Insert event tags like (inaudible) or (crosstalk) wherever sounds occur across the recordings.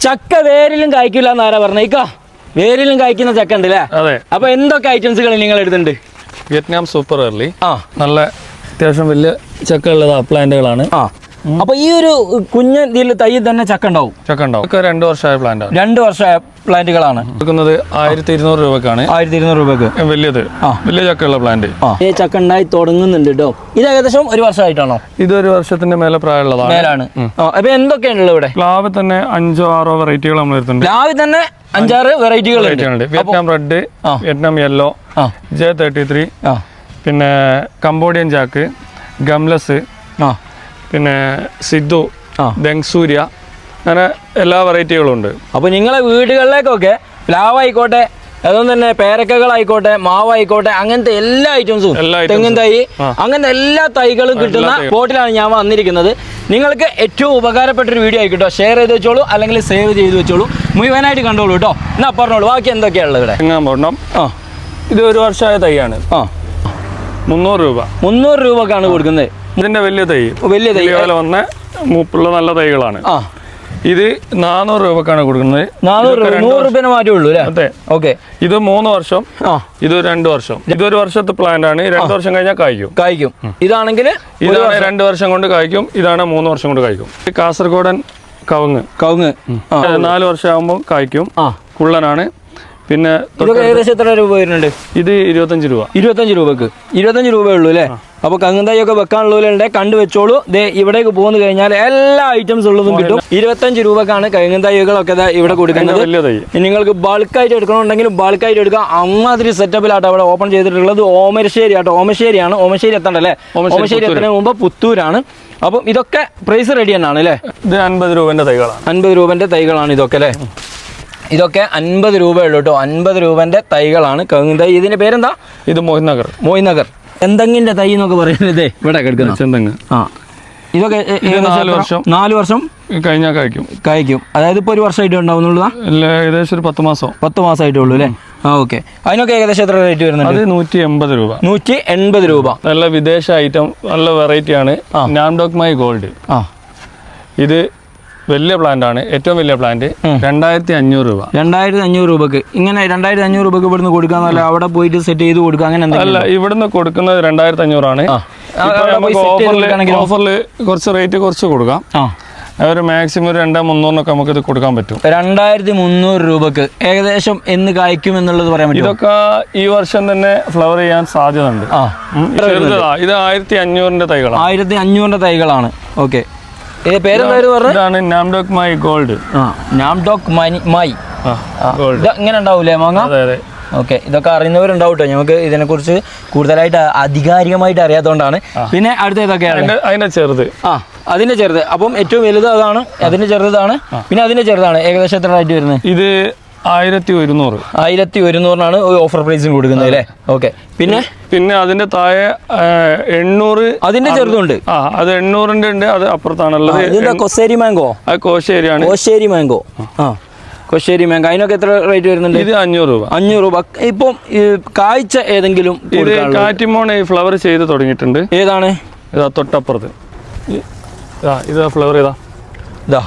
ചക്ക വേരിലും കായ്ക്കില്ല എന്നാരാ പറഞ്ഞേക്കാ വേരിലും കായ്ക്കുന്ന ചക്ക ഉണ്ട് അല്ലേ അതെ. അപ്പൊ എന്തൊക്കെ ഐറ്റംസുകൾ നിങ്ങൾ എടുത്തിട്ടുണ്ട്? വിയറ്റ്നാം സൂപ്പർ എർലി ആ. നല്ല അത്യാവശ്യം വലിയ ചക്ക ഉള്ളത് പ്ലാന്റുകളാണ് ആ. അപ്പൊ ഈ ഒരു കുഞ്ഞ് ഇതിൽ തൈ തന്നെ ചക്ക ഉണ്ടാവും. ചക്ക ഉണ്ടാവും രണ്ടു വർഷമായ പ്ലാന്റ് ആണ് രണ്ട് വർഷമായ പ്ലാന്റുകളാണ്. കൊടുക്കുന്നത് ആയിരത്തി ഇരുന്നൂറ് രൂപക്കാണ്. ആയിരത്തി ഇരുന്നൂറ് രൂപക്ക്. വലിയത്. ആ. വലിയ ചക്കയുള്ള പ്ലാന്റ് ഈ ചക്ക ഉണ്ടായി തുടങ്ങുന്നുണ്ട് കേട്ടോ ഇത് ഏകദേശം ഒരു വർഷമായിട്ടാണോ? ഇത് ഒരു വർഷത്തിന്റെ മേലെ പ്രായമുള്ളതാണ്. മേലാണ്. അപ്പൊ എന്തൊക്കെയാണുള്ളത് ഇവിടെ? പ്ലാവ് തന്നെ അഞ്ചോ ആറോ വെറൈറ്റികൾ നമ്മൾ എടുത്തിട്ടുണ്ട്. രാവിലെ തന്നെ അഞ്ചാറ് വെറൈറ്റികൾ വിയറ്റ്നാം റെഡ് ആ. Vietnam yellow J thirty three പിന്നെ കംബോഡിയൻ ജാക്ക് ഗംലസ് ആ. പിന്നെ സിദ്ധു. ദങ്സൂര്യ അങ്ങനെ എല്ലാ വെറൈറ്റികളും ഉണ്ട്. അപ്പൊ നിങ്ങളെ വീടുകളിലേക്കൊക്കെ പ്ലാവ് ആയിക്കോട്ടെ അതുകൊണ്ട് തന്നെ പേരക്കകളായിക്കോട്ടെ മാവായിക്കോട്ടെ അങ്ങനത്തെ എല്ലാ ഐറ്റംസും തെങ്ങിൻ തൈ അങ്ങനത്തെ എല്ലാ തൈകളും കിട്ടുന്ന പോട്ടിലാണ് ഞാൻ വന്നിരിക്കുന്നത്. നിങ്ങൾക്ക് ഏറ്റവും ഉപകാരപ്പെട്ട ഒരു വീഡിയോ ആയിക്കോട്ടോ ഷെയർ ചെയ്ത് വെച്ചോളൂ അല്ലെങ്കിൽ സേവ് ചെയ്ത് വെച്ചോളൂ. മുഴുവനായിട്ട് കണ്ടോളൂ കേട്ടോ എന്നാ പറഞ്ഞോളൂ ബാക്കി എന്തൊക്കെയാണ് ഉള്ളത് ഇവിടെ? ഇത് ഒരു വർഷമായ തൈയാണ്. ആ. മുന്നൂറ് രൂപ. മുന്നൂറ് രൂപക്കാണ് കൊടുക്കുന്നത്. ഇതിന്റെ വലിയ തൈ. വലിയ തൈ. പോലെ വന്ന മൂപ്പുള്ള നല്ല തൈകളാണ്. ആ. ഇത് നാനൂറ് രൂപക്കാണ് കൊടുക്കുന്നത്. നാനൂറ് രൂപ. നൂറ് രൂപേനെ മാറ്റേ ഉള്ളൂ അല്ലേ? അതെ. ഓക്കെ. ഇത് മൂന്ന് വർഷം. ആ. ഇത് രണ്ട് വർഷം. ഇതൊരു വർഷത്തെ പ്ലാന്റ് ആണ്. രണ്ട് വർഷം കഴിഞ്ഞാൽ കായ്ക്കും. കായ്ക്കും. ഇതാണെങ്കിൽ ഇതാണ് രണ്ട് വർഷം കൊണ്ട് കായ്ക്കും. ഇതാണ് മൂന്ന് വർഷം കൊണ്ട് കായ്ക്കും. കാസർഗോഡൻ കവുങ്ങ്. കവുങ്ങ്. നാല് വർഷം ആകുമ്പോൾ കായ്ക്കും. കുള്ളനാണ്. പിന്നെ ഇതൊക്കെ ഏകദേശം എത്ര രൂപ വരുന്നുണ്ട്? ഇത് ഇരുപത്തഞ്ച് രൂപ. ഇരുപത്തഞ്ച് രൂപക്ക്. ഇരുപത്തഞ്ച് രൂപയേ ഉള്ളൂ അല്ലേ? അപ്പൊ കങ്ങന്തായൊക്കെ വെക്കാനുള്ളവരുണ്ട് കണ്ടു വെച്ചോളൂ. ദേ ഇവിടേക്ക് പോന്നു കഴിഞ്ഞാൽ എല്ലാ ഐറ്റംസ് ഉള്ളതും കിട്ടും. ഇരുപത്തഞ്ച് രൂപക്കാണ് കങ്ങന്തായികളൊക്കെ ഇവിടെ കൊടുക്കുന്നത്. നിങ്ങൾക്ക് ബൾക്ക് നിങ്ങൾക്ക് ബൾക്കായിട്ട് എടുക്കണമെന്നുണ്ടെങ്കിൽ ബൾക്കായിട്ട് എടുക്കാം. അമ്മാതിരി സെറ്റപ്പിലാട്ടോ അവിടെ ഓപ്പൺ ചെയ്തിട്ടുള്ളത്. ഓമശ്ശേരി ആട്ടോ. ഓമശ്ശേരിയാണ്. ഓമശ്ശേരി എത്തണ്ടല്ലേ ഓമശ്ശേരി ഓമശ്ശേരി എത്തുന്നതിന് മുമ്പ് പുത്തൂരാണ്. അപ്പം ഇതൊക്കെ പ്രൈസ് റെഡി തന്നെയാണ് അല്ലേ? ഇത് അൻപത് രൂപന്റെ തൈകളാണ്. അൻപത് രൂപന്റെ തൈകളാണ് ഇതൊക്കെ അല്ലേ? ഇതൊക്കെ അൻപത് രൂപയുള്ളൂ കേട്ടോ. അൻപത് രൂപന്റെ തൈകളാണ് കവുങ്ങ് തൈ ഇതിന്റെ പേരെന്താ? ഇത് മോഹിനഗർ മോയിനഗർ എന്തെങ്കിലും തൈ എന്നൊക്കെ പറയുന്നത്? ഇവിടെ കിടക്കുന്ന ചെന്തങ്ങ്. ആ. ഇതൊക്കെ വർഷം. നാല് വർഷം? കഴിഞ്ഞാൽ കഴിക്കും കഴിക്കും അതായത് ഇപ്പോൾ ഒരു വർഷമായിട്ട് ഉണ്ടാവുന്നുള്ളതാ അല്ല ഏകദേശം ഒരു പത്ത് മാസം. പത്ത് മാസമായിട്ടേ ഉള്ളൂ അല്ലേ? ആ ഓക്കെ. അതിനൊക്കെ ഏകദേശം എത്ര റേറ്റ് വരുന്നുണ്ട്? അത് നൂറ്റി എൺപത് രൂപ. നൂറ്റി എൺപത് രൂപ. നല്ല വിദേശ ഐറ്റം നല്ല വെറൈറ്റിയാണ് ആണ്. Nam Doc Mai gold. ആ. ഇത് വലിയ പ്ലാന്റ് ആണ്. ഏറ്റവും വലിയ പ്ലാന്റ് രണ്ടായിരത്തി അഞ്ഞൂറ് രൂപ. രണ്ടായിരത്തി അഞ്ഞൂറ് രൂപക്ക്. ഇങ്ങനെ രണ്ടായിരത്തി അഞ്ഞൂറ് രൂപക്ക് ഇവിടുന്ന് കൊടുക്കാന്നല്ല അവിടെ പോയിട്ട് സെറ്റ് ചെയ്ത് കൊടുക്കുക. അങ്ങനെ അല്ല ഇവിടുന്ന് കൊടുക്കുന്നത് രണ്ടായിരത്തി അഞ്ഞൂറാണ്? ഓഫറിൽ കുറച്ച് റേറ്റ് കുറച്ച് കൊടുക്കാം. ഒരു മാക്സിമം ഒരു രണ്ടോ മുന്നൂറിനൊക്കെ നമുക്ക് ഇത് കൊടുക്കാൻ പറ്റും. രണ്ടായിരത്തി മുന്നൂറ് രൂപക്ക് ഏകദേശം എന്ന് കായ്ക്കും എന്നുള്ളത് പറയാൻ പറ്റും ഇതൊക്കെ ഈ വർഷം തന്നെ ഫ്ലവർ ചെയ്യാൻ സാധ്യതയുണ്ട്. ആ. ഉം, ചെറുതാ. ഇത് ആയിരത്തി അഞ്ഞൂറിന്റെ തൈകളാണ്. ആയിരത്തി അഞ്ഞൂറിന്റെ തൈകളാണ്. ഓക്കെ പേരെന്തായിരുന്നു പറഞ്ഞത് ഇതാണ് നാംഡോക് മൈ ഗോൾഡ്. ആ മൈ ഗോൾഡ്. ഇങ്ങനെ ഉണ്ടാവൂലേ മാങ്ങ? അതെ അതെ. ഓക്കെ ഇതൊക്കെ അറിയുന്നവരുണ്ടാവും കേട്ടോ ഞങ്ങൾക്ക് ഇതിനെക്കുറിച്ച് കൂടുതലായിട്ട് അധികാരികമായിട്ട് അറിയാത്തതുകൊണ്ടാണ് പിന്നെ അടുത്ത ഇതൊക്കെയാണ് അതിന്റെ അതിന്റെ ചെറുത്. ആ അതിന്റെ ചെറുത്. അപ്പം ഏറ്റവും വലുത് അതാണ് അതിന്റെ ചെറുതാണ് പിന്നെ അതിന്റെ ചെറുതാണ്. ഏകദേശം എത്ര റേറ്റ് വരുന്നത് ഇത് ആയിരത്തി ഒരുന്നൂറ്. ആയിരത്തി ഒരുന്നൂറിനാണ് ഓഫർ പ്രൈസിന് കൊടുക്കുന്നത് അല്ലേ? ഓക്കെ. പിന്നെ? പിന്നെ അതിന്റെ താഴെ എണ്ണൂറ് അതിന്റെ ചെറുതുണ്ട്. ആ അത് എണ്ണൂറിന്റെ ഉണ്ട് അത് അപ്പുറത്താണുള്ളത്. ഇതിന്റെ കൊസേരി മാംഗോ. അത് കോശേരിയാണ്. കോശേരി മാങ്കോ ആ. കൊശ്ശേരി മാങ്ക അതിനൊക്കെ എത്ര റേറ്റ് വരുന്നുണ്ട്? ഇത് അഞ്ഞൂറ് രൂപ. അഞ്ഞൂറ് രൂപ. ഇപ്പം കാഴ്ച ഏതെങ്കിലും ഇത് കാറ്റിമോൺ ഈ ഫ്ലവർ ചെയ്ത് തുടങ്ങിയിട്ടുണ്ട്. ഏതാണ്? ഇതാ തൊട്ടപ്പുറത്ത്. ഇതാ ഇതാ ഫ്ലവർ ഇതാ. ഇതാ.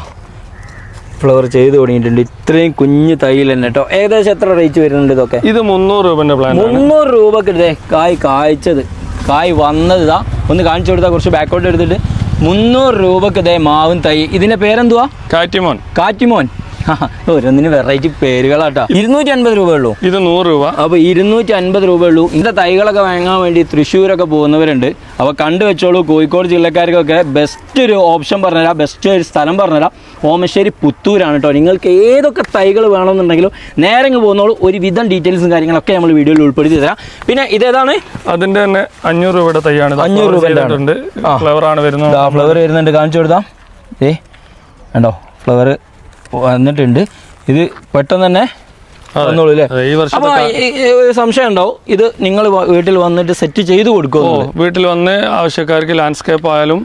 ഫ്ലവർ ചെയ്ത് തുടങ്ങിയിട്ടുണ്ട്. ഇത്രയും കുഞ്ഞു തൈയിൽ തന്നെ കേട്ടോ. ഏകദേശം എത്ര റേറ്റ് വരുന്നുണ്ട് ഇതൊക്കെ? ഇത് മുന്നൂറ് പ്ലാൻ മുന്നൂറ് രൂപക്ക് ഇതേ കായ് കായ്ച്ചത്. കായ് വന്നത് ഇതാ. ഒന്ന് കാണിച്ചു കൊടുത്താൽ കുറച്ച് ബാക്കോട്ട് എടുത്തിട്ട്. മുന്നൂറ് രൂപക്ക് ഇതേ മാവും തൈ. ഇതിന്റെ പേരെന്തുവാ? കാറ്റിമോൻ. കാറ്റിമോൻ. (laughs) ഓരോന്നിന് വെറൈറ്റി പേരുകളാട്ടോ. ഇരുന്നൂറ്റി അൻപത് രൂപ ഉള്ളൂ ഇത് നൂറ് രൂപ. അപ്പോൾ ഇരുന്നൂറ്റി അൻപത് രൂപ ഉള്ളൂ ഇതിന്റെ തൈകളൊക്കെ വാങ്ങാൻ വേണ്ടി തൃശ്ശൂരൊക്കെ പോകുന്നവരുണ്ട്. അപ്പോൾ കണ്ടു വെച്ചോളൂ കോഴിക്കോട് ജില്ലക്കാർക്കൊക്കെ ബെസ്റ്റ് ഒരു ഓപ്ഷൻ പറഞ്ഞുതരാം. ബെസ്റ്റ് ഒരു സ്ഥലം പറഞ്ഞുതരാം. ഓമശ്ശേരി പുത്തൂരാണ് കേട്ടോ. നിങ്ങൾക്ക് ഏതൊക്കെ തൈകൾ വേണമെന്നുണ്ടെങ്കിലും നേരെ പോകുന്നോളൂ ഒരു വിധം ഡീറ്റെയിൽസും കാര്യങ്ങളൊക്കെ നമ്മൾ വീഡിയോയിൽ ഉൾപ്പെടുത്തി തരാം. പിന്നെ ഇതേതാണ്? അതിന്റെ തന്നെ അഞ്ഞൂറ് രൂപയുടെ തൈയാണ്. അഞ്ഞൂറ് രൂപയുടെ ഫ്ലവർ ആണ്. വരുന്നത്. ഫ്ലവർ വരുന്നുണ്ട്. കാണിച്ചു കൊടുത്താം. ഏ കണ്ടോ? ഫ്ലവർ വന്നിട്ടുണ്ട്. ഇത് പെട്ടെന്ന് തന്നെ വന്നോളൂ അല്ലേ അപ്പൊ ഒരു സംശയം ഉണ്ടാവും. ഇത് നിങ്ങൾ വീട്ടിൽ വന്നിട്ട് സെറ്റ് ചെയ്ത് കൊടുക്കുമോ വീട്ടിൽ വന്ന് ആവശ്യക്കാർക്ക് ലാൻഡ്സ്കേപ്പ് ആയാലും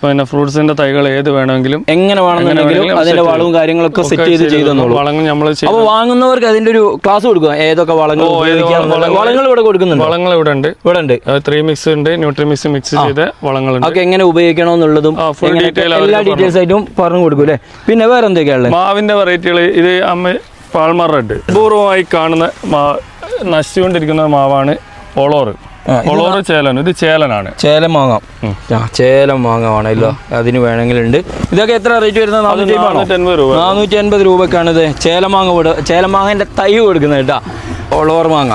പിന്നെ ഫ്രൂട്ട്സിന്റെ തൈകൾ ഏത് വേണമെങ്കിലും എങ്ങനെ വേണമെന്നുണ്ടെങ്കിലും അതിന്റെ വളവും കാര്യങ്ങളൊക്കെ സെറ്റ് ചെയ്ത് ചെയ്ത് ചെയ്ത് തന്നോളൂ വളങ്ങൾ നമ്മൾ അപ്പൊ വാങ്ങുന്നവർക്ക് അതിന്റെ ഒരു ക്ലാസ് കൊടുക്കുക ഏതൊക്കെ വളങ്ങൾ വളങ്ങൾ- ഇവിടെ കൊടുക്കുന്നുണ്ട്? വളങ്ങൾ ഇവിടെ ഉണ്ട്. ഇവിടെ ഉണ്ട്. ത്രീ മിക്സ് ഉണ്ട്. ന്യൂട്രി മിക്സ് മിക്സ് ചെയ്ത വളങ്ങളുണ്ട്. അതൊക്കെ എങ്ങനെ ഉപയോഗിക്കണമെന്നുള്ളതും എല്ലാ ഡീറ്റെയിൽസ് ആയിട്ടും പറഞ്ഞു കൊടുക്കും അല്ലേ? പിന്നെ വേറെ എന്തൊക്കെയാണ് മാവിന്റെ വെറൈറ്റികൾ ഇത് അമ്മ പാൾമർ റെഡ്. പൂർവമായി കാണുന്ന മാ നശിച്ചുകൊണ്ടിരിക്കുന്ന മാവാണ് ഒളോറ്. ഒളോറ് ചേലൻ ഇത് ചേലനാണ്. ചേലം വാങ്ങാം ആ ചേലം വാങ്ങാമാണല്ലോ അതിന് വേണമെങ്കിലുണ്ട്. ഇതൊക്കെ എത്ര റേറ്റ് വരുന്നത്? നാനൂറ്റി അൻപത് രൂപ. നാനൂറ്റി അൻപത് രൂപക്കാണ് ഇത് ചേലം മാങ്ങ കൊടു ചേലം മാങ്ങന്റെ തൈ കൊടുക്കുന്നത് കേട്ടാ. ഒളോർ മാങ്ങ.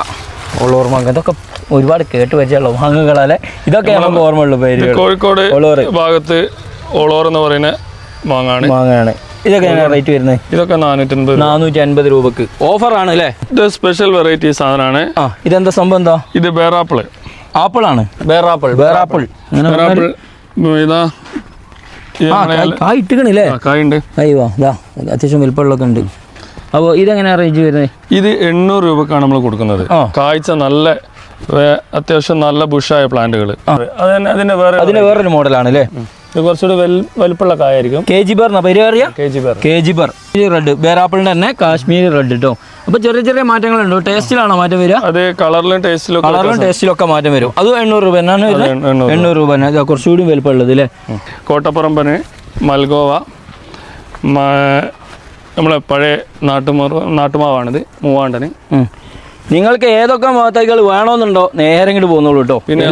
ഒളോർ മാങ്ങ. ഇതൊക്കെ ഒരുപാട് കേട്ട് വെച്ചുള്ള മാങ്ങകളല്ലേ? ഇതൊക്കെ നമുക്ക് ഓർമ്മയുള്ള പേര് കോഴിക്കോട് ഭാഗത്ത് ഒളോർ എന്ന് പറയുന്ന മാങ്ങാണ്. മാങ്ങയാണ്. ഇതൊക്കെ റേറ്റ് വരുന്നത്? ഇതൊക്കെ നാനൂറ്റൻപത് നാനൂറ്റി അൻപത് രൂപക്ക്. ഓഫറാണ് അല്ലേ? ഇത് സ്പെഷ്യൽ വെറൈറ്റി സാധനമാണ്. ആ ഇതെന്താ സംഭവം എന്താ? ഇത് ബേറാപ്പിൾ ആപ്പിൾ ആണ് ബേറാപ്പിൾ ബേറാപ്പിൾ ഇതാ. കായ്- അത്യാവശ്യം വലിപ്പമുള്ളതൊക്കെ ഉണ്ട്. അപ്പോൾ ഇതെങ്ങനെയാ റേഞ്ച് വരുന്നത്? ഇത് എണ്ണൂറ് രൂപക്കാണ് നമ്മൾ കൊടുക്കുന്നത്. കാഴ്ച നല്ല അത്യാവശ്യം നല്ല ബുഷായ പ്ലാന്റുകൾ അതിന് അതിന്റെ വേറെ അതിന് വേറൊരു മോഡലാണ് അല്ലേ ഇത് കുറച്ചുകൂടി വെൽ വലിപ്പമുള്ള കായായിരിക്കും. കെ ജി ബർ പേര് അറിയാം? K G Ber K G Ber red ബേറാപ്പിളിന്റെ തന്നെ കാശ്മീരി റെഡ് കേട്ടോ അപ്പോൾ ചെറിയ ചെറിയ മാറ്റങ്ങളുണ്ട്. ടേസ്റ്റിലാണോ മാറ്റം വരിക? അത് കളറിലും ടേസ്റ്റിലും കളറിലും ടേസ്റ്റിലും ഒക്കെ മാറ്റം വരും. അത് എണ്ണൂറ് രൂപ എന്നാണ് എണ്ണൂറ് രൂപ. കുറച്ചുകൂടി വലുപ്പമുള്ളത് അല്ലേ. കോട്ടപ്പറമ്പന് മൽഗോവ. നമ്മളെ പഴയ നാട്ടുമാവ് നാട്ടുമാവാണിത്. മൂവാണ്ടന്. നിങ്ങൾക്ക് ഏതൊക്കെ തൈകൾ വേണമെന്നുണ്ടോ? നേരെ ഇങ്ങോട്ട് പോകുന്നുള്ളൂ കേട്ടോ പിന്നെ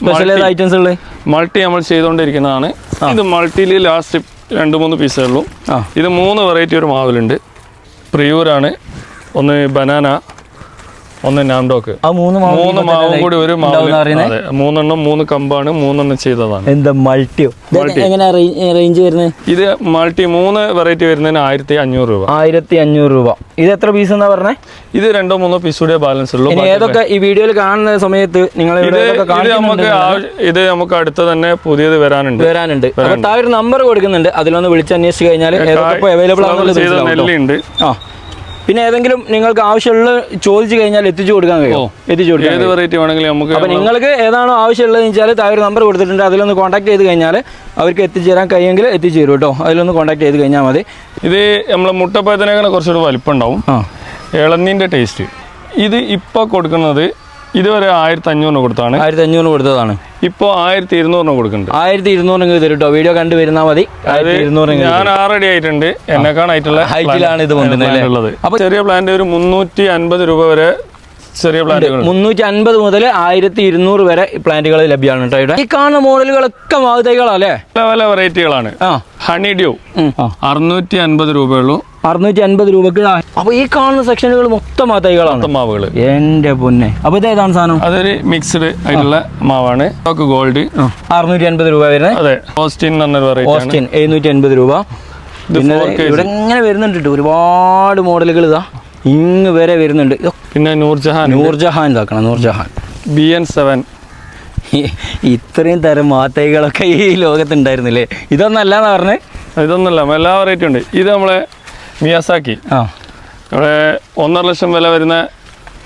സ്പെഷ്യൽ ഐറ്റംസ് ഉള്ളത്? മൾട്ടി നമ്മൾ ചെയ്തുകൊണ്ടിരിക്കുന്നതാണ്. ഇത് മൾട്ടിയിൽ ലാസ്റ്റ് രണ്ട് മൂന്ന് പീസേ ഉള്ളൂ. ഇത് മൂന്ന് വെറൈറ്റി ഒരു മാവിലുണ്ട്. പ്രിയൂരാണ്. ഒന്ന് ബനാന ഒന്ന് നാംഡോക്ക് ആ മൂന്ന് മാവും കൂടി ഒരു? മൂന്നെണ്ണം മൂന്ന് കമ്പാണ് മൂന്നെണ്ണം ചെയ്തതാണ്. എന്താ മൾട്ടിയോ? റേഞ്ച് വരുന്നത് ഇത് മൾട്ടി മൂന്ന് വെറൈറ്റി വരുന്നതിന് ആയിരത്തി അഞ്ഞൂറ് രൂപ. ആയിരത്തി അഞ്ഞൂറ് രൂപ. ഇത് എത്ര പീസ് എന്നാ പറഞ്ഞേ? ഇത് രണ്ടോ മൂന്നോ പീസ് കൂടെ ബാലൻസ് ഉള്ളൂ. ഏതൊക്കെ ഈ വീഡിയോയിൽ കാണുന്ന സമയത്ത് നിങ്ങൾ നമുക്ക് ഇത് നമുക്ക് അടുത്ത് തന്നെ പുതിയത് വരാനുണ്ട്. വരാനുണ്ട്. താഴെ നമ്പർ കൊടുക്കുന്നുണ്ട്. അതിലൊന്ന് വിളിച്ച് അന്വേഷിച്ച് കഴിഞ്ഞാൽ അവൈലബിൾ ആണെന്നുള്ളത്. നെല്ലുണ്ട് ആ. പിന്നെ ഏതെങ്കിലും നിങ്ങൾക്ക് ആവശ്യമുള്ള ചോദിച്ചു കഴിഞ്ഞാൽ എത്തിച്ചു കൊടുക്കാൻ കഴിയും എത്തിച്ചു കൊടുക്കാൻ ഏത് വെറൈറ്റി വേണമെങ്കിലും നമുക്ക് അപ്പൊ നിങ്ങൾക്ക് ഏതാണോ ആവശ്യമുള്ളത് വെച്ചാൽ താഴെ ഒരു നമ്പർ കൊടുത്തിട്ടുണ്ട്. അതിലൊന്ന് കോൺടാക്ട് ചെയ്ത് കഴിഞ്ഞാൽ അവർക്ക് എത്തിച്ചേരാൻ കഴിയുമെങ്കിൽ എത്തിച്ചു തരും കേട്ടോ. അതിലൊന്ന് കോൺടാക്ട് ചെയ്ത് കഴിഞ്ഞാൽ മതി. ഇത് നമ്മളെ മുട്ടപ്പഴത്തിനേക്കാൾ കുറച്ചുകൂടി വലിപ്പം ഉണ്ടാവും ഇളനീന്റെ ടേസ്റ്റ് ഇത് ഇപ്പോൾ കൊടുക്കുന്നത് ഇതുവരെ ആയിരത്തി അഞ്ഞൂറിന് കൊടുത്താണ് ആയിരത്തി അഞ്ഞൂറ് കൊടുത്തതാണ്. ഇപ്പോൾ ആയിരത്തി ഇരുന്നൂറിന് കൊടുക്കുന്നുണ്ട്. ആയിരത്തി ഇരുന്നൂറ് തരും കേട്ടോ വീഡിയോ കണ്ടു വരുന്നാൽ മതി. ഞാൻ ആറടി ആയിട്ടുണ്ട്. എന്നെക്കാണായിട്ടുള്ള ഹൈറ്റിലാണ് ഇത് കൊണ്ടുവരുന്നത് അപ്പോൾ അപ്പൊ ചെറിയ പ്ലാന്റ് ഒരു മുന്നൂറ്റി അൻപത് രൂപ വരെ ചെറിയ പ്ലാന്റുകൾ മുന്നൂറ്റി അൻപത് മുതൽ ആയിരത്തി ഇരുന്നൂറ് വരെ പ്ലാന്റുകൾ ലഭ്യമാണ് കേട്ടോ ഇവിടെ. ഈ കാണുന്ന മോഡലുകളൊക്കെ മാതൈകളാ അല്ലേ പല പല വെറൈറ്റികളാണ് ഹണി ഡ്യൂ അറുന്നൂറ്റി അൻപത് രൂപയുള്ളൂ അറുന്നൂറ്റി അൻപത് രൂപക്ക് ആ- അപ്പൊ ഈ കാണുന്ന സെക്ഷനുകൾ മൊത്തം തൈകളാണ്. മാവുകൾ എന്റെ പൊന്നെ. അപ്പൊ ഇത് ഏതാണ് സാധനം? അതൊരു മിക്സ്ഡ് ആയിട്ടുള്ള മാവാണ്. ഗോൾഡ് അറുന്നൂറ്റി അൻപത് രൂപ വരുന്നത്. അതെ. ഓസ്റ്റിൻ എന്ന് ഓസ്റ്റിൻ എഴുന്നൂറ്റി അൻപത് രൂപ. പിന്നെ ഇവിടെ ഇങ്ങനെ വരുന്നുണ്ട് കേട്ടോ ഒരുപാട് മോഡലുകൾ ഇതാ. ഇങ് വരെ വരുന്നുണ്ട്. പിന്നെ നൂർജഹാൻ നൂർജഹാൻ ഇതാക്കണം നൂർജഹാൻ. ബി എൻ സെവൻ ഇത്രയും തരം മാത്തൈകളൊക്കെ ഈ ലോകത്തുണ്ടായിരുന്നില്ലേ? ഇതൊന്നല്ലാന്ന് പറഞ്ഞേ? ഇതൊന്നല്ല എല്ലാ വെറൈറ്റി ഉണ്ട്. ഇത് നമ്മളെ മിയാസാക്കി. ആ. ഇവിടെ ഒന്നര ലക്ഷം വില വരുന്ന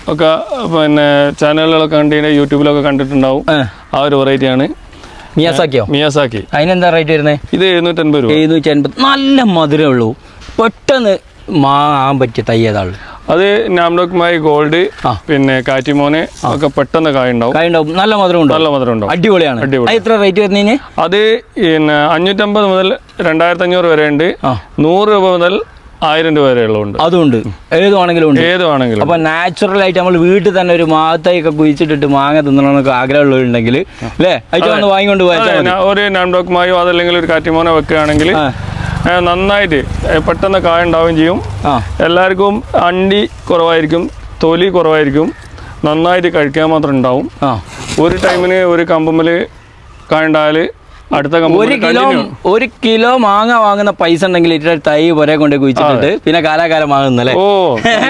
ഒക്കെ പിന്നെ ചാനലുകളൊക്കെ കണ്ടിട്ട് യൂട്യൂബിലൊക്കെ കണ്ടിട്ടുണ്ടാവും. ആ. ഒരു വെറൈറ്റി ആണ്. മിയാസാക്കിയോ? മിയാസാക്കി. അതിനെന്താ റേറ്റ് വരുന്നത് ഇത് എഴുന്നൂറ്റൻപത് രൂപ. എഴുന്നൂറ്റി അൻപത് നല്ല മധുരമേ ഉള്ളൂ. പെട്ടെന്ന് മാങ്ങാൻ പറ്റിയ തൈ ഏതാണ് അത് നാംഡോക്കുമായി ഗോൾഡ് പിന്നെ കാറ്റിമോന് ഒക്കെ പെട്ടെന്ന് കായുണ്ടാവും. കായ നല്ല മധുരം ഉണ്ടോ? നല്ല മധുരം ഉണ്ടോ അടിപൊളിയാണ്. അടിപൊളി. എത്ര റേറ്റ് വരുന്നതിന് അത് പിന്നെ അഞ്ഞൂറ്റമ്പത് മുതൽ രണ്ടായിരത്തി അഞ്ഞൂറ് വരെ ഉണ്ട്. നൂറ് രൂപ മുതൽ ആയിരം രൂപ വരെയുള്ള ഉണ്ട് അതുണ്ട്. ഏത് വേണമെങ്കിലും ഉണ്ട്. ഏത് വേണമെങ്കിലും അപ്പൊ നാച്ചുറൽ ആയിട്ട് നമ്മൾ വീട്ടിൽ തന്നെ ഒരു മാത്തയൊക്കെ കുഴിച്ചിട്ടിട്ട് മാങ്ങ തിന്നണമെന്നൊക്കെ ആഗ്രഹമുള്ളവരുണ്ടെങ്കിൽ അല്ലേ? അതിട്ട് വന്ന് വാങ്ങിക്കൊണ്ട് പോയാൽ ഒരു നാംഡോക്മായോ അതല്ലെങ്കിൽ ഒരു കാറ്റിമോനെ വെക്കുകയാണെങ്കിൽ നന്നായിട്ട് പെട്ടെന്ന് കായ ഉണ്ടാവുകയും ചെയ്യും. എല്ലാവർക്കും അണ്ടി കുറവായിരിക്കും തൊലി കുറവായിരിക്കും നന്നായിട്ട് കഴിക്കാൻ മാത്രം ഉണ്ടാവും. ഒരു ടൈമിന് ഒരു കമ്പുമ്മൽ കായുണ്ടായാൽ അടുത്ത ഒരു കിലോ ഒരു കിലോ മാങ്ങ വാങ്ങുന്ന പൈസ ഉണ്ടെങ്കിൽ തൈ പോലെ കൊണ്ട് കുഴിച്ചിട്ടുണ്ട് പിന്നെ കാലാകാലം വാങ്ങുന്നല്ലേ ഓ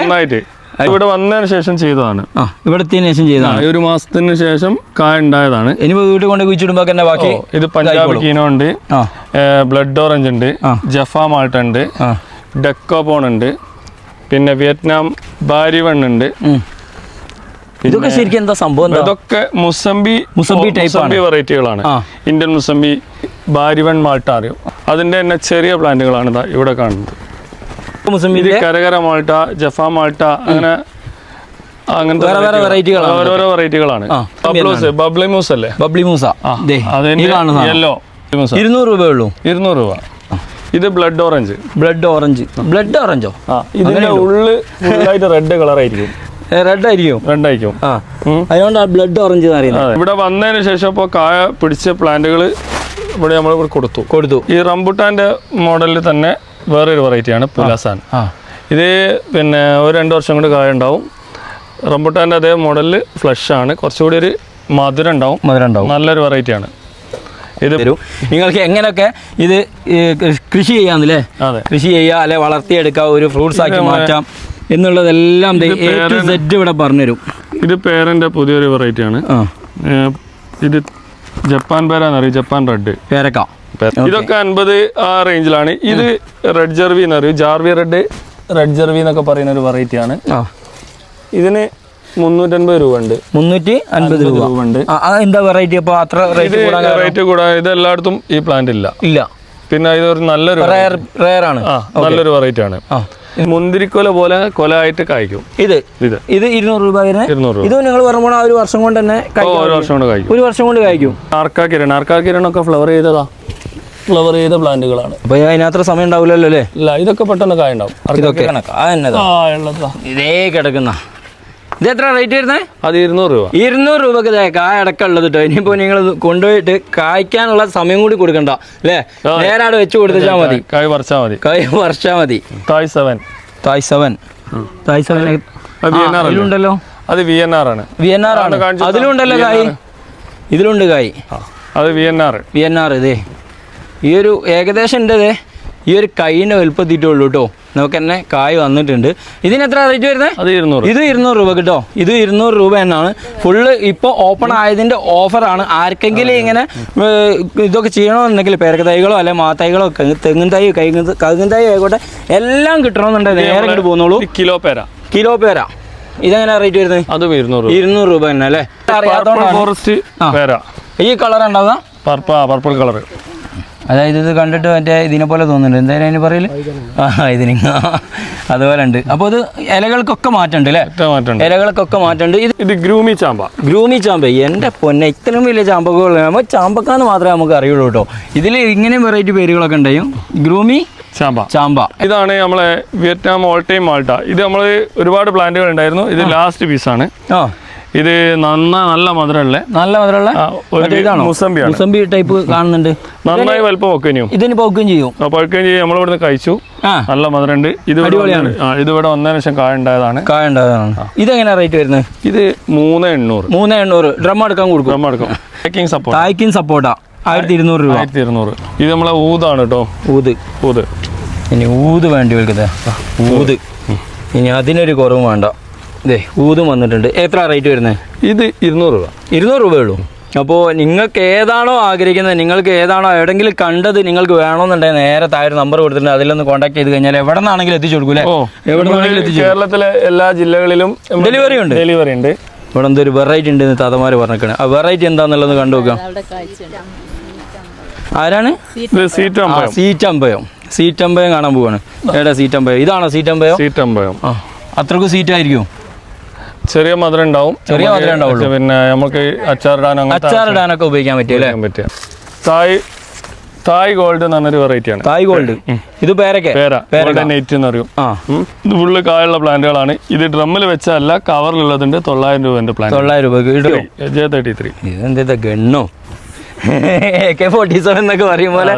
നന്നായിട്ട്. (laughs) ഇവിടെ വന്നതിന് ശേഷം ചെയ്തതാണ്. ഇവിടെ എത്തിയതിനു ശേഷം ചെയ്തതാണ്. ഒരു മാസത്തിന് ശേഷം കായ ഉണ്ടായതാണ്. ഇനി വീട്ടിൽ കൊണ്ട് കുഴിച്ചിടുമ്പോ തന്നെ ബാക്കി ഇത് പഞ്ചാബ് കീനോ ഉണ്ട്. ബ്ലഡ് ഓറഞ്ച് ഉണ്ട്. ജഫാ മാൾട്ട് ഉണ്ട്. ഡെക്കോ ഡെക്കോപോൺ ഉണ്ട്. പിന്നെ വിയറ്റ്നാം ബാരിവൺ ഉണ്ട്. ഇതൊക്കെ ശരിക്കും എന്താ സംഭവം ഇതൊക്കെ മുസംബി മുസംബി ടൈപ്പ് മുസംബി വെറൈറ്റികളാണ് ഇന്ത്യൻ മുസംബി ബാരിവൺ മാൾട്ട അറിയും അതിന്റെ തന്നെ ചെറിയ പ്ലാന്റുകളാണ് ഇതാ ഇവിടെ കാണുന്നത്. മുസംബി കരകര മാൾട്ട ജഫ മാൾട്ട അങ്ങനെ അങ്ങനത്തെ വേറെ വേറെ variety കൾ. variety കളാണ് ഓരോരോ വെറൈറ്റികളാണ് ബബ്ലി മൂസ് അല്ലേ? ബബ്ലി മൂസ യെല്ലോ ഇരുന്നൂറ് രൂപയേ ഉള്ളൂ. ഇരുന്നൂറ് രൂപ. ഇത് blood orange blood orange blood ഓറഞ്ചോ ആ ഇതിന്റെ ഉള്ളിൽ ഫുള്ളായിട്ട് റെഡ് കളർ ആയിരിക്കും. റെഡ് ആയിരിക്കും റെഡ് ആയിരിക്കും ആ ഉം. അതുകൊണ്ടാണ് ബ്ലഡ് ഓറഞ്ച് ഇവിടെ വന്നതിന് ശേഷം ഇപ്പോൾ കായ പിടിച്ച പ്ലാന്റുകൾ ഇവിടെ നമ്മൾ ഇവിടെ കൊടുത്തു. കൊടുത്തു. ഈ റംബുട്ടാന്റെ മോഡലിൽ തന്നെ വേറൊരു വെറൈറ്റിയാണ് പുലാസാൻ. ഇത് പിന്നെ ഒരു രണ്ട് വർഷം കൊണ്ട് കായ ഉണ്ടാവും. റംബുട്ടാന്റെ അതേ മോഡലിൽ ഫ്ലഷ് ആണ്. കുറച്ചുകൂടി ഒരു മധുരം ഉണ്ടാവും. മധുരം ഉണ്ടാവും. നല്ലൊരു വെറൈറ്റിയാണ് ഇത് വരും. നിങ്ങൾക്ക് എങ്ങനെയൊക്കെ ഇത് കൃഷി- ചെയ്യാന്നില്ലേ കൃഷി ചെയ്യുക അല്ലെ വളർത്തിയെടുക്കുക ഒരു ഫ്രൂട്ട്സ് ആക്കി മാറ്റാം. എന്നുള്ളതെല്ലാം ഇവിടെ പറഞ്ഞുതരും. ഇത് പേരന്റെ പുതിയൊരു വെറൈറ്റി ആണ് ഇത് ജപ്പാൻ പേരാന്ന് പറയും ജപ്പാൻ റെഡ്. പേരക്ക. ഇതൊക്കെ അൻപത് ആ റേഞ്ചിലാണ്. ഇത് റെഡ് ജെർവി എന്ന് പറയും ജാർവി റെഡ് റെഡ് ജെർവി എന്നൊക്കെ പറയുന്ന ഒരു വെറൈറ്റി ആണ് ഇതിന് മുന്നൂറ്റൻപത് രൂപ ഉണ്ട് മുന്നൂറ്റി അൻപത് രൂപ. ഉണ്ട് എന്താ വെറൈറ്റി? അപ്പോൾ അത്ര റേറ്റ്? റേറ്റ് കൂടാ ഇത് എല്ലായിടത്തും ഈ പ്ലാന്റ് ഇല്ല. ഇല്ല. പിന്നെ ഇതൊരു നല്ലൊരു ആണ്. നല്ലൊരു വെറൈറ്റി ആണ്. മുന്തിരിക്കൊല പോലെ കൊല ആയിട്ട് കായ്ക്കും. ഇത്? ഇത്. ഇത് ഇരുന്നൂറ് രൂപ ഇത് നിങ്ങൾ പറഞ്ഞ ഒരു വർഷം കൊണ്ട് തന്നെ ഒരു വർഷം കൊണ്ട് കായ്ക്കും. ഒരു വർഷം കൊണ്ട് കഴിക്കും ആർക്കാക്കിരൺ ഒക്കെ ഫ്ലവർ ചെയ്തതാ. ഫ്ലവർ ചെയ്ത പ്ലാന്റുകളാണ്. അപ്പൊ അതിനത്ര സമയം ഉണ്ടാവില്ലല്ലോ അല്ലേ? ഇല്ല ഇതൊക്കെ പെട്ടെന്ന് കായ ഉണ്ടാവും ഇതൊക്കെ ആ എന്നതാ? ഇതേ കിടക്കുന്ന. ഇത് എത്ര റേറ്റ് വരുന്നത് അത് ഇരുന്നൂറ് രൂപ. ഇരുന്നൂറ് രൂപക്ക് കായ അടക്കമുള്ളത് കേട്ടോ ഇനിയിപ്പോ നിങ്ങൾ കൊണ്ടുപോയിട്ട് കായ്ക്കാനുള്ള സമയം കൂടി കൊടുക്കണ്ട. അല്ലേ? നേരെ അവിടെ വെച്ച് കൊടുത്താൽ മതി. കായ് പറിച്ചാൽ മതി. കായ് പറിച്ചാൽ മതി. Thai seven. Thai seven. Thai seven. അത് വി എൻ ആർ ഇതിലുണ്ടല്ലോ അത് വി എൻ ആർ ആണ്. വി എൻ ആർ ആണ്. അതിലുണ്ടല്ലോ കായ്. ഇതിലുണ്ട് കായ്. അത് V N R V N R ഇതേ. ഈ ഒരു ഏകദേശം ഉണ്ട് ദേ ഈ ഒരു കൈയിന്റെ വലുപ്പത്തിട്ടേ ഉള്ളൂ കേട്ടോ നമുക്ക് തന്നെ കായ് വന്നിട്ടുണ്ട്. ഇതിന് എത്ര റേറ്റ് വരുന്നത് അത് ഇരുന്നൂറ്. ഇത് ഇരുന്നൂറ് രൂപ കിട്ടോ ഇത് ഇരുന്നൂറ് രൂപ എന്നാണ്. ഫുള്ള് ഇപ്പോൾ ഓപ്പൺ ആയതിന്റെ ഓഫറാണ് ആർക്കെങ്കിലും ഇങ്ങനെ ഇതൊക്കെ ചെയ്യണമെന്നുണ്ടെങ്കിൽ പേരക്ക തൈകളോ അല്ലെ മാത്തൈകളോ തെങ്ങും തൈ കൈ കകും തൈ ആയിക്കോട്ടെ എല്ലാം കിട്ടണമെന്നുണ്ടെങ്കിൽ നേരെ ഇങ്ങോട്ട് പോകുന്നുള്ളൂ. കിലോ പേര. കിലോ പേര. ഇതെങ്ങനെ റേറ്റ് വരുന്നത് അതും ഇരുന്നൂറ് രൂപ. ഇരുന്നൂറ് രൂപ തന്നെ അല്ലേ? അറിയാത്തോണ്ട് ഫോറസ്റ്റ്. പേര. ഈ കളർ ഉണ്ടാവുക? പർപ്പ പർപ്പിൾ കളർ അതായത് ഇത് കണ്ടിട്ട് മറ്റേ ഇതിനെ പോലെ തോന്നുന്നുണ്ട്. എന്തായാലും അതിന് പറയൽ ആ ഇതിന് അതുപോലെ ഉണ്ട്. അപ്പോൾ ഇത് ഇലകൾക്കൊക്കെ മാറ്റമുണ്ട് അല്ലേ? ഇലകൾക്കൊക്കെ മാറ്റമുണ്ട്. ഇത് ഇത് ഗ്രൂമി ചാമ്പ. ഗ്രൂമി ചാമ്പ. എന്റെ പൊന്നെ ഇത്രയും വലിയ ചാമ്പകൾ നമ്മൾ ചാമ്പക്കാന്ന് മാത്രമേ നമുക്ക് അറിയുള്ളൂ കേട്ടോ. ഇതിൽ ഇങ്ങനെയും വെറൈറ്റി പേരുകളൊക്കെ ഉണ്ടായും. ഗ്രൂമി ചാമ്പ. ചാമ്പ. ഇതാണ് നമ്മളെ വിയറ്റ്നാം ഓൾ ടൈം മാൾട്ട. ഇത് നമ്മൾ ഒരുപാട് പ്ലാന്റുകൾ ഉണ്ടായിരുന്നു. ഇത് ലാസ്റ്റ് പീസാണ് ആ. ഇത് നന്ന നല്ല മധുരമുള്ള നല്ല മധുരമുള്ള മുസംബിയാണ്. മുസംബി ടൈപ്പ് കാണുന്നുണ്ട്. നന്നായി വലുപ്പം പൊക്കുകയും ഇതിന് പൊക്കുകയും ചെയ്യും. പഴുക്കുകയും ചെയ്യും. നമ്മളിവിടുന്ന് കഴിച്ചു. നല്ല മധുരമുണ്ട്. ഇത് അടിപൊളിയാണ്. ഇത് ഇവിടെ വന്നതിന് ശേഷം കായ ഉണ്ടായതാണ്. കായ ഉണ്ടായതാണ്. ഇതെങ്ങനെ റേറ്റ് വരുന്നത്? ഇത് മൂന്ന് എണ്ണൂറ്. മൂന്ന് എണ്ണൂറ്. ഡ്രം എടുക്കാൻ കൊടുക്കും. ഡ്രം എടുക്കും. Packing support. പാക്കിംഗ് സപ്പോർട്ടാ. ആയിരത്തി ഇരുന്നൂറ് രൂപ. ആയിരത്തി ഇരുന്നൂറ് ഇത് നമ്മളെ ഊതാണ് കേട്ടോ. ഊത്. ഊത്. ഇനി ഊത് വേണ്ടി വിളിക്കുന്നത് ഊത്. ഇനി അതിനൊരു കുറവും വേണ്ട. ഇതേ ഊതും വന്നിട്ടുണ്ട്. എത്ര റേറ്റ് വരുന്നത് ഇത് ഇരുന്നൂറ് രൂപ. ഇരുന്നൂറ് രൂപയേ ഉള്ളൂ. അപ്പോൾ നിങ്ങൾക്ക് ഏതാണോ ആഗ്രഹിക്കുന്നത് നിങ്ങൾക്ക് ഏതാണോ എവിടെങ്കിലും കണ്ടത് നിങ്ങൾക്ക് വേണമെന്നുണ്ടെങ്കിൽ നേരെ താഴെ നമ്പർ കൊടുത്തിട്ടുണ്ട്. അതിലൊന്ന് കോൺടാക്ട് ചെയ്ത് കഴിഞ്ഞാൽ എവിടെ നിന്നാണെങ്കിലും എത്തിച്ചു കൊടുക്കൂലേ എവിടെ നിന്നാണെങ്കിലും എത്തിച്ചു കേരളത്തിലെ എല്ലാ ജില്ലകളിലും ഡെലിവറി ഉണ്ട്. ഡെലിവറി ഉണ്ട്. ഇവിടെ എന്തൊരു ഒരു വെറൈറ്റി ഉണ്ട് എന്ന് താതമാര് പറഞ്ഞേക്കണേ. ആ വെറൈറ്റി എന്താണെന്നുള്ളത് കണ്ടു നോക്കാം. ആരാണ്? സീറ്റമ്പയം. സീറ്റമ്പയം. കാണാൻ പോവാണ്. എവിടെ സീറ്റമ്പയം. ഇതാണോ സീറ്റമ്പയം? സീറ്റമ്പയം. അത്രക്കും സീറ്റ് ആയിരിക്കും ചെറിയ മധുരം ഉണ്ടാവും. ചെറിയ മധുരം ഉണ്ടാവുള്ളൂ. പിന്നെ നമുക്ക് അച്ചാറിടാൻ അച്ചാറിടാനൊക്കെ ഉപയോഗിക്കാൻ പറ്റും പറ്റിയ തായ് തായ് ഗോൾഡ് എന്ന് പറഞ്ഞൊരു വെറൈറ്റി ആണ്. Thai gold. ഇത് പേരൊക്കെ? പേര. ഗോൾഡൻ എന്ന് പറയും. ഇത് ഫുള്ള് കായുള്ള പ്ലാന്റുകളാണ്. ഇത് ഡ്രമ്മിൽ വെച്ചല്ല കവറിലുള്ളതിന്റെ തൊള്ളായിരം രൂപന്റെ പ്ലാന്റ്. തൊള്ളായിരം രൂപ ഇടുമോ ജെ തേർട്ടി ത്രീ. ഇതെന്താ ഗണ്ണോ? എ കെ ഫോർട്ടി സെവൻ എന്നൊക്കെ പറയും പോലെ.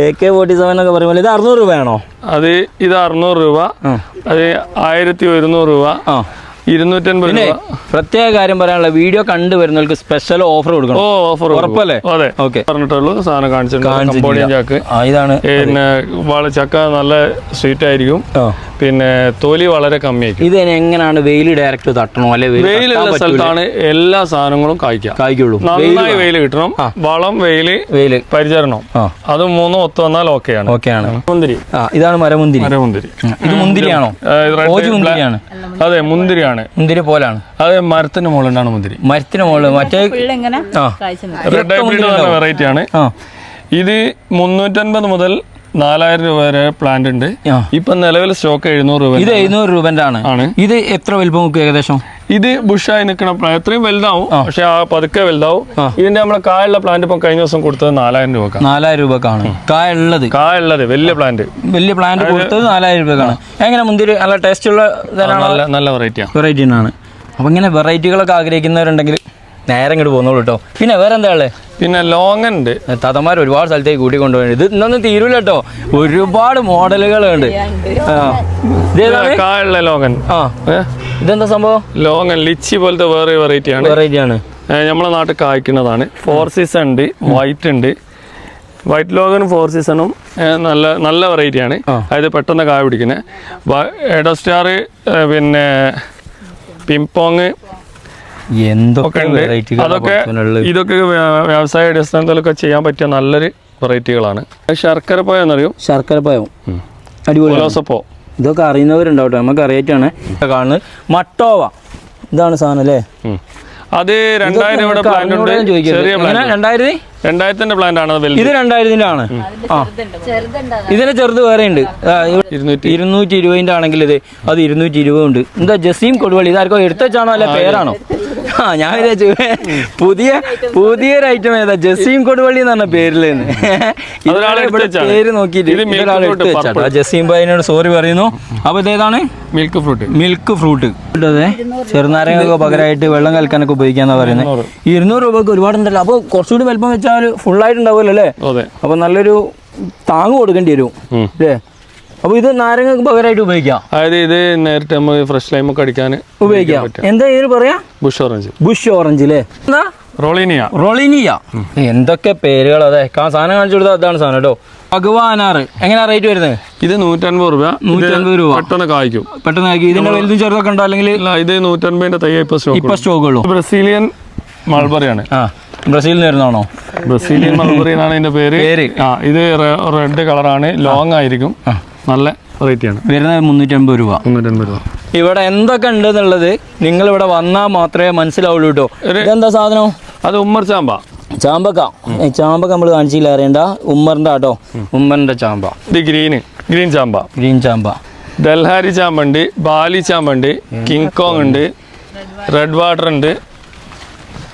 എ കെ ഫോർട്ടി സെവൻ എന്നൊക്കെ പറയും പോലെ. ഇത് അറുന്നൂറ് രൂപയാണോ? അത് ഇത് അറുന്നൂറ് രൂപ. അത് ആയിരത്തി ഒരുന്നൂറ് രൂപ. ആ. ഇരുന്നൂറ്റൻപത് പിന്നെ പ്രത്യേക കാര്യം പറയാനുള്ള വീഡിയോ കണ്ടുവരുന്നവർക്ക് സ്പെഷ്യൽ ഓഫർ ഓ കൊടുക്കണം ഓഫർ ഉറപ്പല്ലേ? അതെ. ഓക്കെ. പറഞ്ഞിട്ടുള്ളൂ സാധനം കാണിച്ചിട്ടുണ്ട്. കമ്പോഡിയൻ ചാക്ക്. ഇതാണ്. പിന്നെ ചക്ക നല്ല സ്വീറ്റ് ആയിരിക്കും. പിന്നെ തൊലി വളരെ കമ്മിയായിരിക്കും. ഇത് എങ്ങനെയാണ് വെയിൽ ഡയറക്റ്റ് തട്ടണോ? അല്ലെ വെയിലുള്ള സ്ഥലത്താണ് എല്ലാ സാധനങ്ങളും കായ്ക്കുക. കായ്ക്കുള്ളൂ. നന്നായി വെയിൽ കിട്ടണം. വളം വെയിൽ വെയിൽ പരിചരണം. അത് മൂന്നും ഒത്തു വന്നാൽ ഓക്കെയാണ്. ഓക്കെയാണ്. മുന്തിരി. ആ ഇതാണ് മരമുന്തിരി. മരമുന്തിരി. ഇത് മുന്തിരിയാണോ? അതെ മുന്തിരിയാണ്. മുന്തിരിയാണ് മുന്തിരി പോലാണ്. അത് മരത്തിന്റെ മുകളിലാണ് മുന്തിരി. മരത്തിന് മുകളിൽ മറ്റേ റെഡ് ഹൈബ്രിഡ് വെറൈറ്റി ആണ്. ഇത് മുന്നൂറ്റൻപത് മുതൽ നാലായിരം രൂപ വരെ പ്ലാന്റ് ഉണ്ട്. ഇപ്പൊ നിലവിൽ സ്റ്റോക്ക് എഴുന്നൂറ് രൂപ ഇത് എഴുന്നൂറ് രൂപന്റെ ആണ്. ആണ്. ഇത് എത്ര വലുപ്പം ഏകദേശം? ഇത് ബുഷായി നിൽക്കുന്ന പ്ലാന്റ് എത്രയും വലുതാവും പക്ഷെ ആ പതുക്കെ വലുതാവും. ഇതിന്റെ നമ്മളെ കായുള്ള പ്ലാന്റ് ഇപ്പൊ കഴിഞ്ഞ ദിവസം കൊടുത്തത് നാലായിരം രൂപ നാലായിരം രൂപക്കാണ്. കായുള്ളത്. കായുള്ളത് വലിയ പ്ലാന്റ് വലിയ പ്ലാന്റ് കൊടുത്തത് നാലായിരം രൂപക്കാണ്. എങ്ങനെ മുന്തിരി നല്ല ടേസ്റ്റ് ഉള്ള നല്ല നല്ല വെറൈറ്റിയാണ് വെറൈറ്റി ആണ്. അപ്പൊ ഇങ്ങനെ വെറൈറ്റികളൊക്കെ ആഗ്രഹിക്കുന്നവരുണ്ടെങ്കിൽ നേരെ ഇങ്ങോട്ട് പോകുന്നുള്ളൂ കേട്ടോ പിന്നെ വേറെ എന്താ ഉള്ളത് പിന്നെ ലോങ് ഉണ്ട് താത്തമാർ ഒരുപാട് സ്ഥലത്തേക്ക് കൂട്ടി കൊണ്ടുപോയി ഇത് ഇന്നൊന്നും തീരൂല കേട്ടോ ഒരുപാട് മോഡലുകളുണ്ട്. ലോങ്ങൻ. ആ. ഇതെന്താ സംഭവം? ലോങ്ങൻ ലിച്ചി പോലത്തെ വേറെ വെറൈറ്റി ആണ്. വെറൈറ്റി ആണ്. നമ്മളെ നാട്ടിൽ കായ്ക്കുന്നതാണ്. ഫോർ സീസൺ ഉണ്ട് വൈറ്റ് ഉണ്ട്. വൈറ്റ് ലോഗനും ഫോർ സീസണും നല്ല നല്ല വെറൈറ്റി ആണ്. അതായത് പെട്ടെന്ന് കായ പിടിക്കുന്നത് എഡോസ്റ്റാർ പിന്നെ പിംപോങ് എന്തൊക്കെ അതൊക്കെ ഇതൊക്കെ വ്യ- വ്യവസായ അടിസ്ഥാനത്തിലൊക്കെ ചെയ്യാൻ പറ്റിയ നല്ലൊരു വെറൈറ്റികളാണ് ശർക്കര പോയ എന്നറിയും? ശർക്കര പോയോ? അടിപൊളി. ഇതൊക്കെ അറിയുന്നവരുണ്ടാവട്ടെ. നമുക്ക് അറിയാണ് കാണുന്നത്. മട്ടോവ. ഇതാണ് സാധനം അല്ലേ. അത് രണ്ടായിരം പ്ലാന്റ് ഉണ്ട്. ചെറിയ രണ്ടായിരത്തി? രണ്ടായിരത്തിന്റെ പ്ലാന്റ് ആണ് ഇത് രണ്ടായിരത്തിന്റെ ആണ്. ആ. ഇതിന് ചെറുത് വേറെ ഉണ്ട്. ഇരുന്നൂറ്റി ഇരുന്നൂറ്റി ഇരുപതിന്റെ ആണെങ്കിൽ ഇത് അത് ഇരുന്നൂറ്റി ഇരുപത് ഉണ്ട്. എന്താ ജസീം കൊടുവള്ളി? ഇതാർക്കോ എടുത്തച്ചാണോ അല്ലെ പേരാണോ? ആ ഞാൻ വിചാരിച്ചു പുതിയ പുതിയൊരു ഐറ്റം ഏതാ? ജസീം കൊടുവള്ളി എന്ന്. പറഞ്ഞ പേരിൽ അതൊരാൾ എടുത്ത് പേര് നോക്കിയിട്ട് എടുത്ത് വെച്ചാട്ടോ ജസീം ഭായിനോട് സോറി പറയുന്നു. അപ്പൊ ഇതേതാണ് മിൽക്ക് ഫ്രൂട്ട് മിൽക്ക് ഫ്രൂട്ട് അതെ ചെറുനാരങ്ങൊക്കെ പകരമായിട്ട് വെള്ളം കലക്കാനൊക്കെ ഉപയോഗിക്കാന്നാ പറയുന്നത് ഇരുന്നൂറ്. രൂപക്ക് ഒരുപാടുണ്ടല്ലോ അപ്പോൾ കുറച്ചുകൂടി വലിപ്പം വെച്ചാൽ ഫുള്ളായിട്ടുണ്ടാവുമല്ലോ അല്ലേ? അപ്പൊ അപ്പോൾ നല്ലൊരു താങ്ങ് കൊടുക്കേണ്ടി വരും. അല്ലേ? അപ്പോൾ ഇത് നാരങ്ങ പകരമായിട്ട് ഉപയോഗിക്കാം? അതായത് ഇത് നേരത്തെ നമ്മൾ ഫ്രഷ് ലൈം ഒക്കെ അടിക്കാൻ ഉപയോഗിക്കാം. എന്താ ഇതിന് പറയാ? ബുഷ് ഓറഞ്ച് ബുഷ് ഓറഞ്ച് അല്ലേ എന്താ? റോളിനിയ റോളിനിയ എന്തൊക്കെ പേരുകൾ അതെ. കാ- സാധനം കാണിച്ചു കൊടുത്താൽ അതാണ് സാധനം കേട്ടോ. ഭഗവാനാറ്. എങ്ങനെയാ റേറ്റ് വരുന്നത്? ഇത് നൂറ്റൻപത് രൂപ. നൂറ്റൻപത് രൂപ. പെട്ടെന്ന് കായ്ക്കും. പെട്ടെന്ന് കായ്ക്കും. ഇതിന്റെ വലുതും ചെറുതൊക്കെ ഉണ്ടോ? അല്ലെങ്കിൽ ഇത് നൂറ്റൻപതിന്റെ തൈ ഇപ്പൊ സ്റ്റോക്ക് ഇപ്പൊ ബ്രസീലിയൻ മൾബറിയാണ് ആ ബ്രസീലിൽ നിന്ന് വരുന്നതാണോ? ബ്രസീലിയൻ മൾബറി എന്നാണ് ഇതിന്റെ പേര്. പേര്. ആ ഇത് റെഡ് കളറാണ് ലോങ് ആയിരിക്കും. നല്ല വരുന്നത് മുന്നൂറ്റമ്പത് രൂപ. മുന്നൂറ്റമ്പത് രൂപ. ഇവിടെ എന്തൊക്കെ ഉണ്ട് എന്നുള്ളത് നിങ്ങൾ ഇവിടെ വന്നാൽ മാത്രമേ മനസ്സിലാവുള്ളൂ കേട്ടോ ഇതെന്താ സാധനം? അത് ഉമ്മർ ചാമ്പ. ചാമ്പക്ക. ചാമ്പക്ക നമ്മൾ കാണിച്ചില്ല അറിയണ്ട. ഉമ്മറിന്റെ ആട്ടോ. ഉമ്മറിന്റെ ചാമ്പ. ഇത് ഗ്രീന് ഗ്രീൻ ചാമ്പ. ഗ്രീൻ ചാമ്പ. ഡൽഹാരി ചാമ്പ ഉണ്ട് ബാലി ചാമ്പ ഉണ്ട് കിങ് കോങ് ഉണ്ട് റെഡ് വാട്ടർ ഉണ്ട്.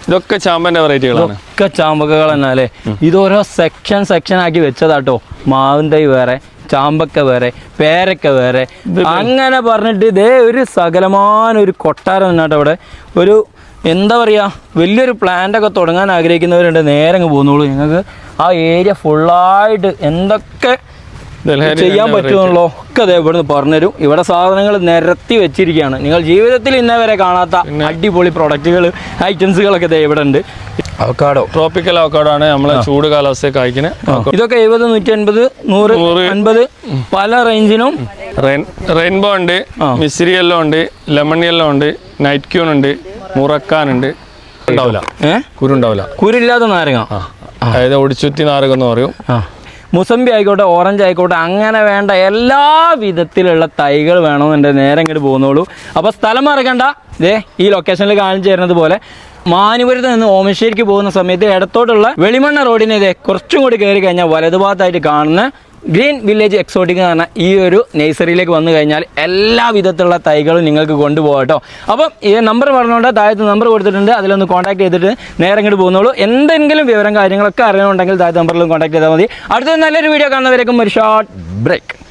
ഇതൊക്കെ ചാമ്പന്റെ വെറൈറ്റികളാണ്. ഒക്കെ ചാമ്പക്കകൾ തന്നെ അല്ലേ ഇതോരോ സെക്ഷൻ സെക്ഷൻ ആക്കി വെച്ചതാട്ടോ. മാവും തൈ വേറെ ചാമ്പക്ക വേറെ പേരക്ക വേറെ. അങ്ങനെ പറഞ്ഞിട്ട് ഇതേ ഒരു സകലമായ ഒരു കൊട്ടാരം തന്നെയാട്ടോ അവിടെ. ഒരു എന്താ പറയുക വലിയൊരു പ്ലാന്റൊക്കെ തുടങ്ങാൻ ആഗ്രഹിക്കുന്നവരുണ്ട്. നേരെ അങ്ങ് പോകുന്നുള്ളൂ ഞങ്ങൾക്ക് ആ ഏരിയ ഫുള്ളായിട്ട് എന്തൊക്കെ ചെയ്യാൻ പറ്റുമെന്നുള്ളോ ഒക്കെ അതേ ഇവിടുന്ന് പറഞ്ഞുതരും. ഇവിടെ സാധനങ്ങൾ നിരത്തി വെച്ചിരിക്കുകയാണ്. നിങ്ങൾ ജീവിതത്തിൽ ഇന്നേ വരെ കാണാത്ത അടിപൊളി പ്രൊഡക്റ്റുകൾ ഐറ്റംസുകളൊക്കെ ഇതേ ഇവിടെ ഉണ്ട്. അവക്കാടോ ട്രോപ്പിക്കൽ അവക്കാടോ ആണ് നമ്മളെ ചൂട് കാലാവസ്ഥയിൽ കായ്ക്കുന്നത് ഇതൊക്കെ എഴുപത് നൂറ്റി അൻപത് നൂറ്. അൻപത് പല റേഞ്ചിനും റെയിൻബോ ഉണ്ട് മിസ്രി യെല്ലോ ഉണ്ട് ലെമൺ യെല്ലോ ഉണ്ട് നൈറ്റ് ക്യൂൺ ഉണ്ട് മുറക്കാനുണ്ട് ഉണ്ടാവില്ല. കുരുണ്ടാവില്ല കുരില്ലാത്ത നാരങ്ങ. അതായത് ഒടിച്ചുറ്റി നാരകം എന്ന് പറയും. മുസമ്പി ആയിക്കോട്ടെ ഓറഞ്ച് ആയിക്കോട്ടെ അങ്ങനെ വേണ്ട എല്ലാ വിധത്തിലുള്ള തൈകൾ വേണമെന്നുണ്ടെങ്കിൽ നേരെ ഇങ്ങോട്ട് പോകുന്നുള്ളൂ. അപ്പോൾ സ്ഥലം മറക്കണ്ട. ഇതേ ഈ ലൊക്കേഷനിൽ കാണിച്ചു തരുന്നത് പോലെ. മാനുപുരത്ത് നിന്ന് ഓമശ്ശേരിക്ക് പോകുന്ന സമയത്ത് ഇടത്തോട്ടുള്ള വെളിമണ്ണ റോഡിന് ഇതേ കുറച്ചും കൂടി കയറി കഴിഞ്ഞാൽ വലതുഭാഗത്തായിട്ട് കാണുന്ന ഗ്രീൻ വില്ലേജ് എക്സോട്ടിക് എന്ന് പറഞ്ഞാൽ ഈ ഒരു നേഴ്സറിയിലേക്ക് വന്നു കഴിഞ്ഞാൽ എല്ലാ വിധത്തിലുള്ള തൈകളും നിങ്ങൾക്ക് കൊണ്ടുപോകാം കേട്ടോ അപ്പം ഈ നമ്പർ പറഞ്ഞുകൊണ്ട് താഴത്ത് നമ്പർ കൊടുത്തിട്ടുണ്ട്. അതിലൊന്ന് കോൺടാക്ട് ചെയ്തിട്ട് നേരെ ഇങ്ങോട്ട് പോകുന്നുള്ളൂ. എന്തെങ്കിലും വിവരം കാര്യങ്ങളൊക്കെ അറിയണമെന്നുണ്ടെങ്കിൽ താഴത്തെ നമ്പറിലും കോൺടാക്ട് ചെയ്താൽ മതി. അടുത്ത നല്ലൊരു വീഡിയോ കാണുന്നവരേക്കും ഒരു ഷോർട്ട് ബ്രേക്ക്